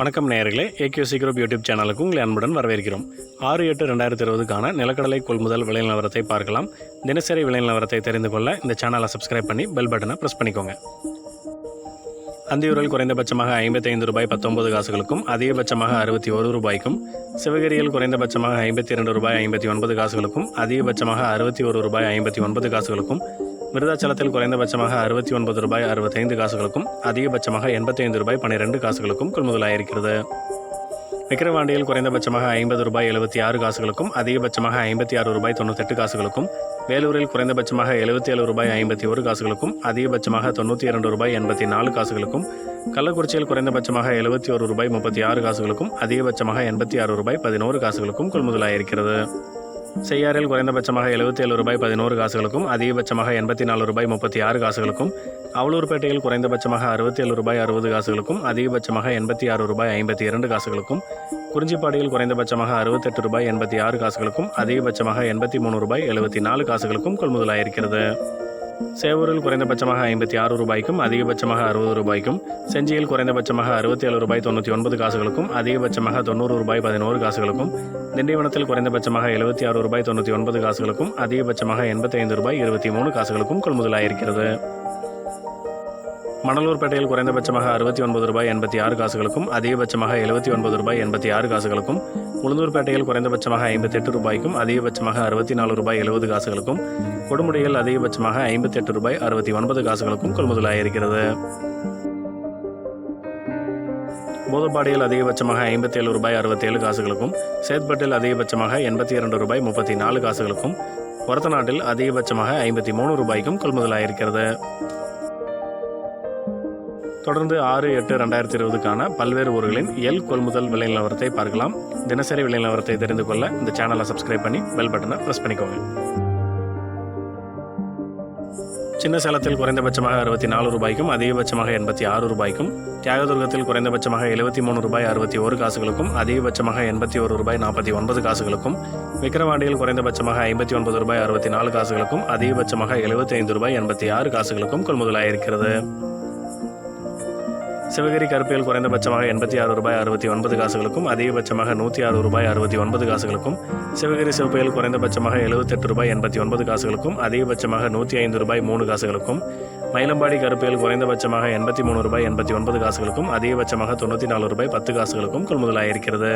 வணக்கம் நேயர்களே AK group YouTube சேனலுக்கு உங்களை அன்புடன் வரவேற்கிறோம். ஆறு எட்டு ரெண்டாயிரத்தி இருபதுக்கான நிலக்கடலை கொள்முதல் விலை நிலவரத்தை பார்க்கலாம். தினசரி விலை நிலவரத்தை தெரிந்து கொள்ள இந்த சேனலை சப்ஸ்கிரைப் பண்ணி பெல் பட்டனை ப்ரெஸ் பண்ணிக்கோங்க. அந்தியூரில் குறைந்தபட்சமாக ஐம்பத்தைந்து ரூபாய் பத்தொன்பது காசுகளுக்கும் அதிகபட்சமாக அறுபத்தி ஒரு ரூபாய்க்கும் சிவகிரியில் குறைந்தபட்சமாக ஐம்பத்தி இரண்டு ரூபாய் ஐம்பத்தி ஒன்பது காசுகளுக்கும் அதிகபட்சமாக அறுபத்தி ஒரு ரூபாய் ஐம்பத்தி ஒன்பது காசுகளுக்கும் விருதாச்சலத்தில் குறைந்தபட்சமாக அறுபத்தி ஒன்பது ரூபாய் அறுபத்தைந்து காசுகளுக்கும் அதிகபட்சமாக எண்பத்தைந்து ரூபாய் பன்னிரெண்டு காசுகளுக்கும் கொள்முதலாயிருக்கிறது விக்கிரவாண்டியில் குறைந்தபட்சமாக ஐம்பது ரூபாய் எழுபத்தி ஆறு காசுகளுக்கும் அதிகபட்சமாக ஐம்பத்தி ஆறு ரூபாய் தொண்ணூத்தெட்டு காசுகளுக்கும் வேலூரில் குறைந்தபட்சமாக எழுபத்தி ஏழு ரூபாய் ஐம்பத்தி ஒரு காசுகளுக்கும் அதிகபட்சமாக தொண்ணூற்றி இரண்டு ரூபாய் எண்பத்தி நாலு காசுகளுக்கும் கள்ளக்குறிச்சியில் குறைந்தபட்சமாக எழுபத்தி ஒரு ரூபாய் முப்பத்தி ஆறு காசுகளுக்கும் அதிகபட்சமாக எண்பத்தி ஆறு ரூபாய் பதினோரு காசுகளுக்கும் கொள்முதலாயிருக்கிறது செய்யாறில் குறைந்தபட்சமாக எழுபத்தி ஏழு ரூபாய் பதினோரு காசுகளுக்கும் அதிகபட்சமாக எண்பத்தி நாலு ரூபாய் முப்பத்தி ஆறு காசுகளுக்கும் அவலூர்பேட்டையில் குறைந்தபட்சமாக அறுபத்தி ஏழு ரூபாய் அறுபது காசுகளுக்கும் அதிகபட்சமாக எண்பத்தி ஆறு ரூபாய் ஐம்பத்தி இரண்டு காசுகளுக்கும் குறிஞ்சிப்பாடியில் குறைந்தபட்சமாக அறுபத்தெட்டு ரூபாய் எண்பத்தி ஆறு காசுகளுக்கும் அதிகபட்சமாக எண்பத்தி மூணு ரூபாய் எழுபத்தி நாலு காசுகளுக்கும் கொள்முதலாயிருக்கிறது. சேவூரில் குறைந்தபட்சமாக ஐம்பத்தி ஆறு ரூபாய்க்கும் அதிகபட்சமாக அறுபது ரூபாய்க்கும் செஞ்சியில் குறைந்தபட்சமாக அறுபத்தி ஏழு ரூபாய் தொண்ணூற்றி ஒன்பது காசுகளுக்கும் அதிகபட்சமாக தொண்ணூறு ரூபாய் பதினோரு காசுகளுக்கும் திண்டிவனத்தில் குறைந்தபட்சமாக எழுபத்தி ஆறு ரூபாய் தொண்ணூற்றி ஒன்பது காசுகளுக்கும் அதிகபட்சமாக எண்பத்தைந்து ரூபாய் இருபத்தி மூணு காசுகளுக்கும் கொள்முதலாயிருக்கிறது. மணலூர்பேட்டையில் குறைந்தபட்சமாக அறுபத்தி ஒன்பது ரூபாய் எண்பத்தி ஆறு காசுகளுக்கும் அதிகபட்சமாக எழுபத்தி ஒன்பது ரூபாய் எண்பத்தி ஆறு காசுகளுக்கும் உளுந்தூர்பேட்டையில் குறைந்தபட்சமாக ஐம்பத்தெட்டு ரூபாய்க்கும் அதிகபட்சமாக அறுபத்தி நாலு ரூபாய் எழுபது காசுகளுக்கும் கொடுமுடியில் அதிகபட்சமாக ஐம்பத்தெட்டு ரூபாய் அறுபத்தி ஒன்பது காசுகளுக்கும் கொள்முதலாயிருக்கிறது. போதப்பாடியில் அதிகபட்சமாக ஐம்பத்தேழு ரூபாய் அறுபத்தேழு காசுகளுக்கும் சேத்பட்டில் அதிகபட்சமாக எண்பத்தி இரண்டு ரூபாய் முப்பத்தி நாலு காசுகளுக்கும் ஒரத்தநாட்டில் அதிகபட்சமாக ஐம்பத்தி மூணு ரூபாய்க்கும் கொள்முதலாயிருக்கிறது. தொடர்ந்து ஆறு எட்டு ரெண்டாயிரத்தி இருபதுக்கான பல்வேறு ஊர்களின் எல் கொள்முதல் விலை நிலவரத்தை பார்க்கலாம். தினசரி விலை நிலவரத்தை தெரிந்து கொள்ள இந்த சேனலை சப்ஸ்கிரைப் பண்ணி பெல் பட்டனை ப்ரெஸ் பண்ணிக்கோங்க. சின்ன சேலத்தில் குறைந்தபட்சமாக அறுபத்தி நாலு ரூபாய்க்கும் அதிகபட்சமாக எண்பத்தி ஆறு ரூபாய்க்கும் தியாகதுர்கத்தில் குறைந்தபட்சமாக எழுபத்தி மூணு ரூபாய் அறுபத்தி ஒரு காசுகளுக்கும் அதிகபட்சமாக எண்பத்தி ஒரு ரூபாய் நாற்பத்தி ஒன்பது காசுகளுக்கும் விக்கிரவாண்டியில் குறைந்தபட்சமாக ஐம்பத்தி ஒன்பது ரூபாய் அறுபத்தி நாலு காசுகளுக்கும் அதிகபட்சமாக எழுபத்தி ஐந்து ரூபாய் எண்பத்தி ஆறு காசுகளுக்கும் கொள்முதலாயிருக்கிறது. சிவகிரி கருப்பியல் குறைந்தபட்சமாக எண்பத்தி ஆறு ரூபாய் அறுபத்தி ஒன்பது காசுகளுக்கும் அதிகபட்சமாக நூற்றி ஆறு ரூபாய் அறுபத்தி ஒன்பது காசுகளுக்கும் சிவகிரி சிவப்பியல் குறைந்தபட்சமாக எழுபத்தெட்டு ரூபாய் எண்பத்தி ஒன்பது காசுகளுக்கும் அதிகபட்சமாக நூற்றி ஐந்து ரூபாய் மூணு காசுகளுக்கும் மயிலம்பாடி கருப்பியல் குறைந்தபட்சமாக எண்பத்தி மூணு ரூபாய் எண்பத்தி ஒன்பது காசுகளுக்கும் அதிகபட்சமாக தொண்ணூற்றி நாலு ரூபாய் பத்து காசுகளுக்கும் கொள்முதலாயிருக்கிறது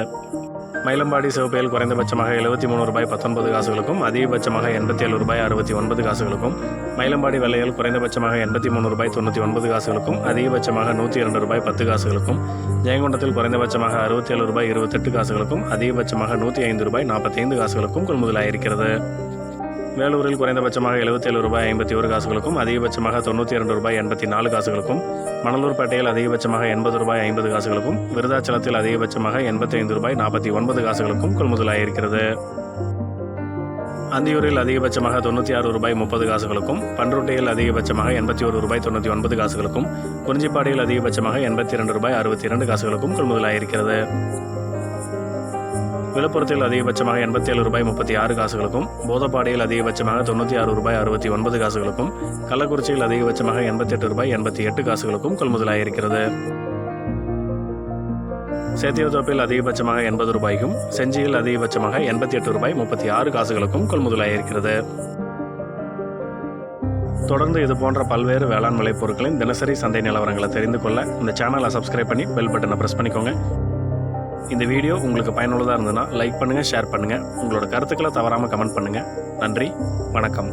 மயிலம்பாடி சிவப்பையில் குறைந்தபட்சமாக எழுபத்தி மூணு ரூபாய் பத்தொன்பது காசுகளுக்கும் அதிகபட்சமாக எண்பத்தி ஏழு ரூபாய் அறுபத்தி ஒன்பது காசுகளுக்கும் மயிலம்பாடி வெள்ளையில் குறைந்தபட்சமாக எண்பத்தி மூணு ரூபாய் தொண்ணூற்றி ஒன்பது காசுகளுக்கும் அதிகபட்சமாக நூற்றி இரண்டு ரூபாய் பத்து காசுகளுக்கும் ஜெயங்கொண்டத்தில் குறைந்தபட்சமாக அறுபத்தி ஏழு ரூபாய் இருபத்தெட்டு காசுகளுக்கும் அதிகபட்சமாக நூற்றி ஐந்து ரூபாய் நாற்பத்தைந்து காசுகளுக்கும் கொள்முதலாயிருக்கிறது. வேலூரில் குறைந்தபட்சமாக எழுபத்தேழு ரூபாய் ஐம்பத்தி ஒரு காசுகளுக்கும் அதிகபட்சமாக தொண்ணூற்றி இரண்டு ரூபாய் எண்பத்தி நாலு காசுகளுக்கும் மணலூர்பேட்டையில் அதிகபட்சமாக எண்பது ரூபாய் ஐம்பது காசுகளுக்கும் விருதாச்சலத்தில் அதிகபட்சமாக எண்பத்தைந்து ரூபாய் நாற்பத்தி ஒன்பது காசுகளுக்கும் கொள்முதலாயிருக்கிறது. அந்தியூரில் அதிகபட்சமாக தொண்ணூற்றி ஆறு ரூபாய் முப்பது காசுகளுக்கும் பன்ருட்டையில் அதிகபட்சமாக எண்பத்தி ஒரு ரூபாய் தொண்ணூற்றி ஒன்பது காசுகளுக்கும் குறிஞ்சிப்பாடியில் அதிகபட்சமாக எண்பத்தி இரண்டு ரூபாய் அறுபத்தி இரண்டு காசுகளுக்கும் கொள்முதலாயிருக்கிறது. விழுப்புரத்தில் அதிகபட்சமாக எண்பத்தி ஏழு ரூபாய் முப்பத்தி ஆறு காசுகளுக்கும் போதப்பாடியில் அதிகபட்சமாக தொண்ணூற்றி ஆறு ரூபாய் அறுபத்தி ஒன்பது காசுகளுக்கும் கள்ளக்குறிச்சியில் அதிகபட்சமாக எண்பத்தெட்டு ரூபாய் எண்பத்தி எட்டு காசுகளுக்கும் கொள்முதலாயிருக்கிறது. சேத்தியத்தோப்பில் அதிகபட்சமாக எண்பது ரூபாய்க்கும் செஞ்சியில் அதிகபட்சமாக எண்பத்தி எட்டு ரூபாய் முப்பத்தி ஆறு காசுகளுக்கும் கொள்முதலாயிருக்கிறது. தொடர்ந்து இது போன்ற பல்வேறு வேளாண் விளைபொருட்களின் தினசரி சந்தை நிலவரங்களை தெரிந்து கொள்ள இந்த சேனலை சப்ஸ்கிரைப் பண்ணி பெல் பட்டனை ப்ரெஸ் பண்ணிக்கோங்க. இந்த வீடியோ உங்களுக்கு பயனுள்ளதாக இருந்ததுன்னா லைக் பண்ணுங்கள் ஷேர் பண்ணுங்கள் உங்களோட கருத்துக்களை தவறாமல் கமெண்ட் பண்ணுங்கள் நன்றி வணக்கம்.